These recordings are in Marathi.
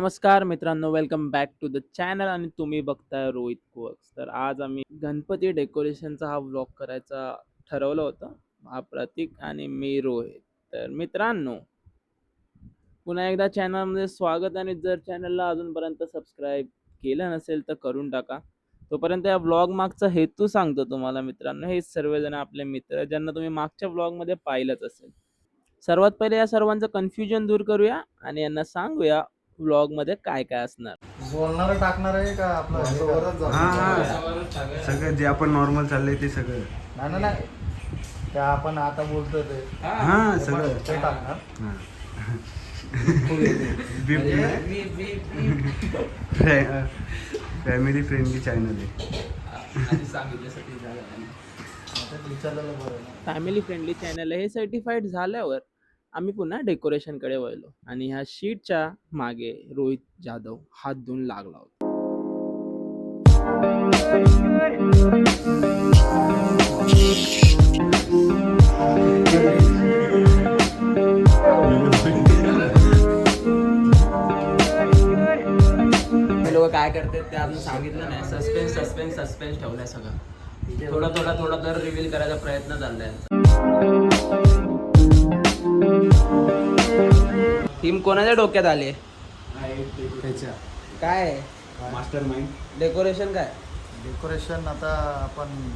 नमस्कार मित्रांनो welcome back to the channel आणि तुम्ही बघताय रोहित कोक्स तर आज आम्ही गणपती डेकोरेशनचा हा व्लॉग करायचा ठरवलं होतं हा प्रतीक आणि मी रोहित. तर मित्रांनो पुन्हा एकदा चॅनलमध्ये स्वागत आणि जर चॅनलला अजूनपर्यंत सबस्क्राईब केलं नसेल तर करून टाका. तोपर्यंत या व्लॉग मागचा हेतू सांगतो तुम्हाला मित्रांनो हे सर्वजण आपले मित्र ज्यांना तुम्ही मागच्या व्लॉगमध्ये पाहिलंच असेल. सर्वात पहिले या सर्वांचं कन्फ्युजन दूर करूया आणि यांना सांगूया व्लॉगमध्ये काय काय असणार? बोलणार टाकणार आहे का आपलं? हे? हा हा. सगळं जे आपण नॉर्मल चाललंय ते सगळं. नाही नाही, नाही. ते आपण आता बोलतोय ते. हा ते सगळं. पण- ते टाकणार हा. बीप फॅमिली फ्रेंडली चॅनल आहे. आता विचारलेलं बरं ना. फॅमिली फ्रेंडली चॅनल आहे. हे सर्टिफाईड झाल्यावर आम्ही पुन्हा डेकोरेशनकडे वळलो आणि ह्या शीटच्या मागे रोहित जाधव हात धुवून लागला होता. लोक काय करतात ते अजून सांगितलं नाही. सस्पेन्स सस्पेन्स सस्पेन्स ठेवलाय सगळं. थोडा थोडा थोडा तर रिव्हील करायचा प्रयत्न चाललाय टीम कोणाच्या डोक्यात आले? त्याच्या. काय? मास्टर माइंड डेकोरेशन काय? डेकोरेशन आता आपण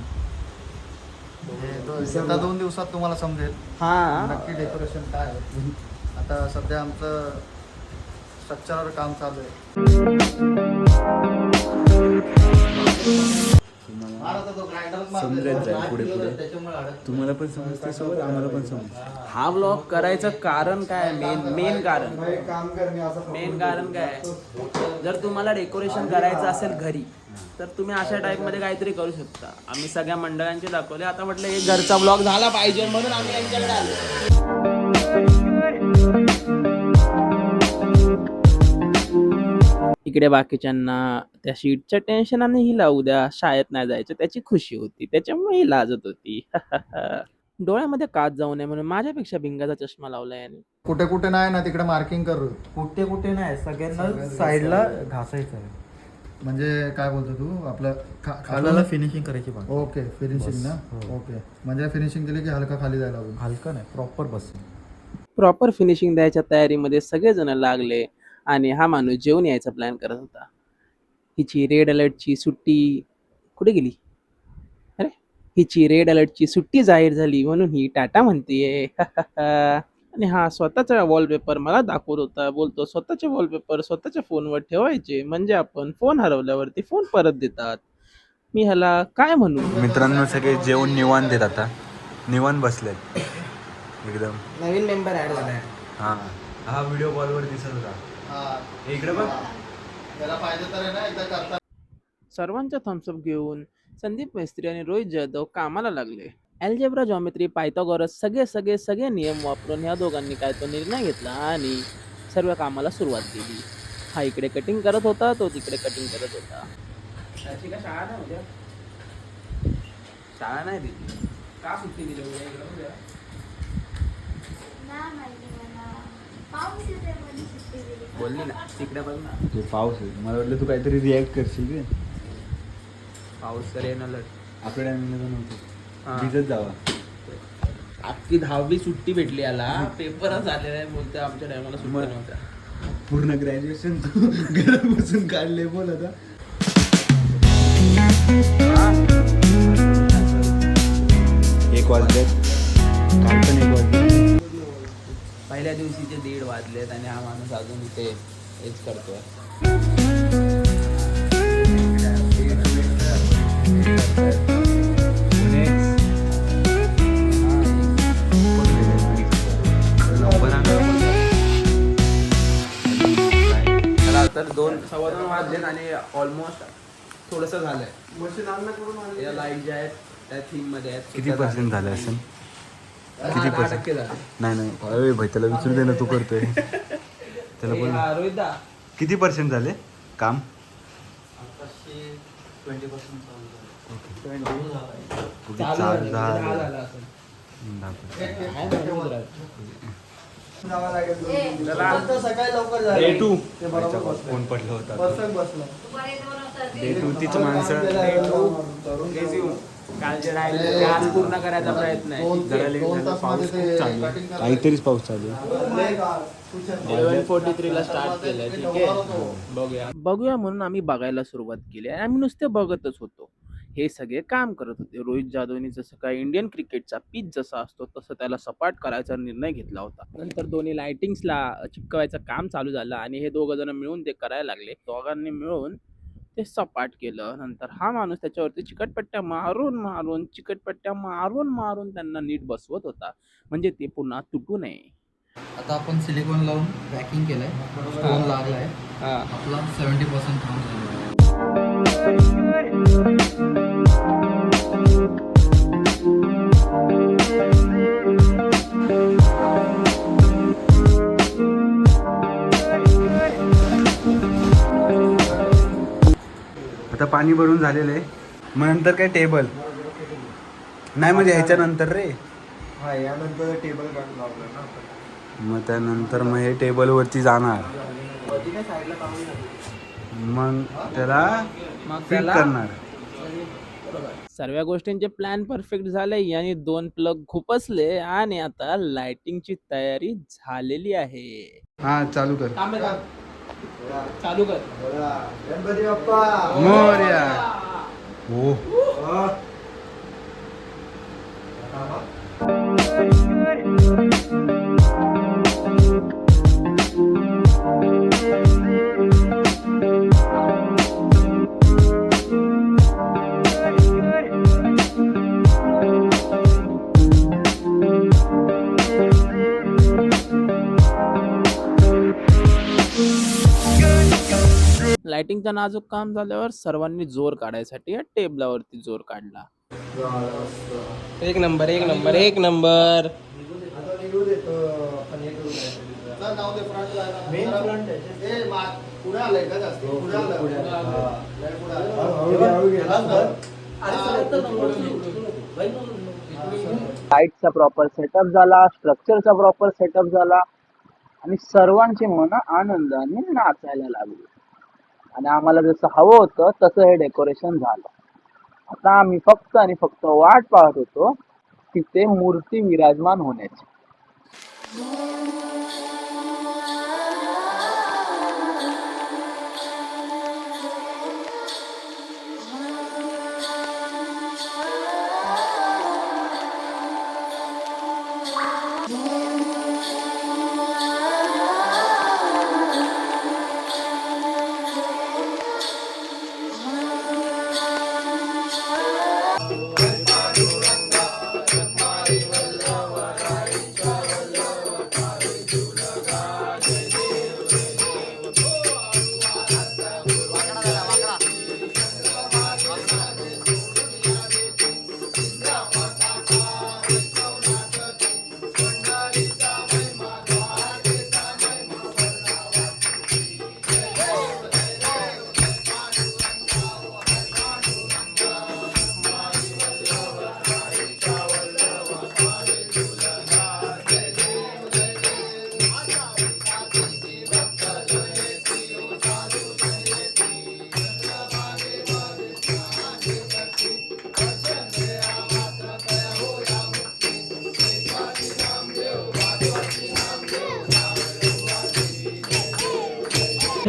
हे दो- दोन दिवसात तुम्हाला समजेल. हा. नक्की डेकोरेशन काय आहे. आता सध्या आमचं स्ट्रक्चरवर काम चालू आहे. समजत जाईल पुढे पुढे. तुम्हाला पण समजते सोबत आम्हाला पण समजते हा ब्लॉग करायचं कारण काय? मेन मेन कारण. मेन कारण काय? जर तुम्हाला डेकोरेशन करायचं असेल घरी तर तुम्ही अशा टाईपमध्ये काहीतरी करू शकता. आम्ही सगळ्या मंडळांचे दाखवले. आता म्हटलं एक घरचा ब्लॉग झाला पाहिजे म्हणून आम्ही यांच्याकडे आलो. इकडे बाकीच्यांना त्या शीटचं टेन्शन आणि हिला उद्या शाळेत नाही जायचं त्याची खुशी होती त्याच्यामुळे ही लाजत होती. डोळ्यामध्ये काच जाऊ नये म्हणून माझ्यापेक्षा भिंगाचा चष्मा लावला याने. कुठे कुठे नाही ना तिकडे मार्किंग करू. कुठे कुठे नाही सगळ्यांना साईडला. घासायचं आहे. म्हणजे काय बोलतो तू? आपलं खा- खालाला खालून फिनिशिंग करायची बाकी. Okay finishing. ना? हो. ओके. म्हणजे फिनिशिंग केली की हलका खाली जायला हवं हलका नाही प्रॉपर बस. प्रॉपर फिनिशिंग द्यायच्या तयारीमध्ये सगळेजण लागले. आणि हा माणूस जेवून यायचा प्लॅन करत होता. हिची रेड अलर्टची सुट्टी कुठे गेली? अरे हिची रेड अलर्टची सुट्टी जाहीर झाली म्हणून ही टाटा म्हणतीये. आणि हा स्वतःचा वॉलपेपर मला दाखवत होता. बोलतो स्वतःचे वॉलपेपर स्वतःच्या फोनवर ठेवायचे. म्हणजे आपण फोन हरवल्यावरती फोन परत देतात. मी ह्याला काय म्हणू? मित्रांनो सगळे जेवण निवांत देत आता. निवांत बसलेत. एकदम. नवीन मेंबर ऍड झालाय. हा. हा व्हिडिओ कॉलवर दिसत होता. इकडे बघ. त्याला पाहिजे तर आहे ना एकदा करता सर्वांचा थम्सअप घेऊन संदीप मेस्त्री आणि रोहित जाधव कामाला लागले. अल्जेब्रा जॉमेट्री पायथागोरस सगळे सगळे सगळे नियम वापरून ह्या दोघांनी काय तो निर्णय घेतला आणि सर्व कामाला सुरुवात केली. हा इकडे कटिंग करत होता तो तिकडे कटिंग करत होता. त्याची शाळा नाही उद्या. शाळा नाही दिली. का सुट्टी दिली उद्या इकडं उद्या नाही माहिती मला पाऊस येते म्हणून सुट्टी दिली बोलली ना तिकडे बघ ना. ते पाऊस आहे. मला वाटलं तू काहीतरी रिॲक्ट करशील रे. पाऊस तर येणार आपल्या टायमिंगला नव्हतं हा. भिजत जावा. अख्खी दहावी सुट्टी भेटली याला. पेपरच आलेला आहे बोलतोय आमच्या टायमाला सुट्टी मग- नव्हत्या. पूर्ण ग्रॅज्युएशन तू घरात बसून काढले बोल आता. एक वाजलेत. काल पण एक वाजले पहिल्या दिवशीचे दीड वाजलेत आणि हा माणूस अजून इथे हेच करतोय. तर दोन सव्वा दोन वाजलेत आणि ऑलमोस्ट थोडस झालंय. या लाइट ज्या आहेत त्या थीममध्ये आहेत. किती पर्सेंट झाले असेल? किती झाले. नाही नाही. अरे भाई त्याला विचारू दे ना तू करतोय. त्याला बोल किती पर्सेंट झाले? काम? कुठे चालू झालं, कोण पडलं होतं. तीच माणसं. राहिले ते आज पूर्ण करायचा प्रयत्न आहे. काहीतरीच पाऊस चालू. इलेव्हन फोर्टी थ्रीला स्टार्ट केलंय ठीक आहे? होतो. बघूया. बघूया म्हणून आम्ही बघायला सुरुवात केली आणि आम्ही नुसते बघतच होतो. हे सगळे काम करत होते. रोहित जाधवनी जसं काय इंडियन क्रिकेटचा पीच जसा असतो तसं त्याला सपाट करायचा निर्णय घेतला होता. नंतर दोन्ही लाइटिंग्सला चिपकवायचं काम चालू झालं आणि हे दोघं जण मिळून ते करायला लागले. दोघांनी मिळून ते सपाट केलं. नंतर हा माणूस त्याच्यावरती चिकटपट्ट्या मारून मारून चिकटपट्ट्या मारून मारून त्यांना नीट बसवत होता. म्हणजे ते पुन्हा तुटू नये. आता आपण सिलिकॉन लावून पॅकिंग केलंय. स्टोन लागलाय. आपला सेव्हन्टी पर्सेंट काम पाणी भरून झालेलं आहे. मग नंतर काय टेबल? नाही म्हणजे ह्याच्यानंतर रे. हा यानंतर टेबल लावलं ना. मग त्यानंतर मग हे टेबलवरती जाणार. मग त्याला मग फिट त्याला करणार. सर्व गोष्टींचे प्लॅन परफेक्ट झाले. आणि दोन प्लग खुपसले आणि आता लाइटिंगची तयारी झालेली आहे. हा चालू कर. चालू कर. गणपती बाप्पा. मोर्या. हो. लाइटिंगचं नाजूक काम झाल्यावर सर्वांनी जोर काढायसाठी या टेबलावरती जोर काढला. एक नंबर एक नंबर एक नंबर. हे. हा. लाईटचा प्रॉपर सेटअप झाला स्ट्रक्चरचा प्रॉपर सेटअप झाला. आणि सर्वांची मन आनंदाने नाचायला लागली. आणि आम्हाला जसं हवं होतं तसं हे डेकोरेशन झालं. आता आम्ही फक्त आणि फक्त वाट पाहत होतो तिथे मूर्ती विराजमान होण्याची.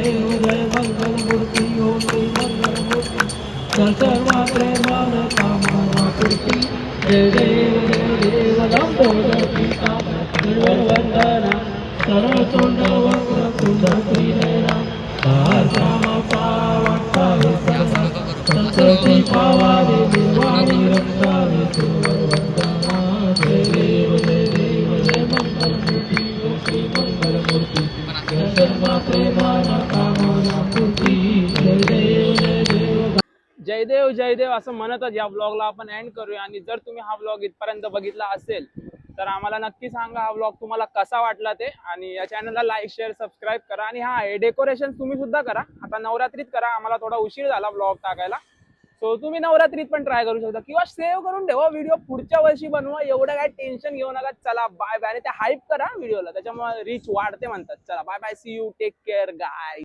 हृदय मंगलमूर्ती होती देवानी रक्ता जयदेव जयदेव असं म्हणतच या ब्लॉगला आपण एंड करूया. आणि जर तुम्ही हा ब्लॉग इथपर्यंत बघितला असेल तर आम्हाला नक्की सांगा हा ब्लॉग तुम्हाला कसा वाटला ते. आणि या चॅनलला लाईक शेअर सबस्क्राईब करा. आणि हा डेकोरेशन तुम्ही सुद्धा करा. आता नवरात्रीत करा. आम्हाला थोडा उशीर झाला ब्लॉग टाकायला. सो तुम्ही नवरात्रीत पण ट्राय करू शकता. किंवा सेव्ह करून ठेवा. व्हिडिओ पुढच्या वर्षी बनवा. एवढं काय टेन्शन घेऊ नका. चला बाय बाय आणि ते हाईप करा व्हिडिओला त्याच्यामुळे रीच वाढते म्हणतात. चला bye bye see you take care guy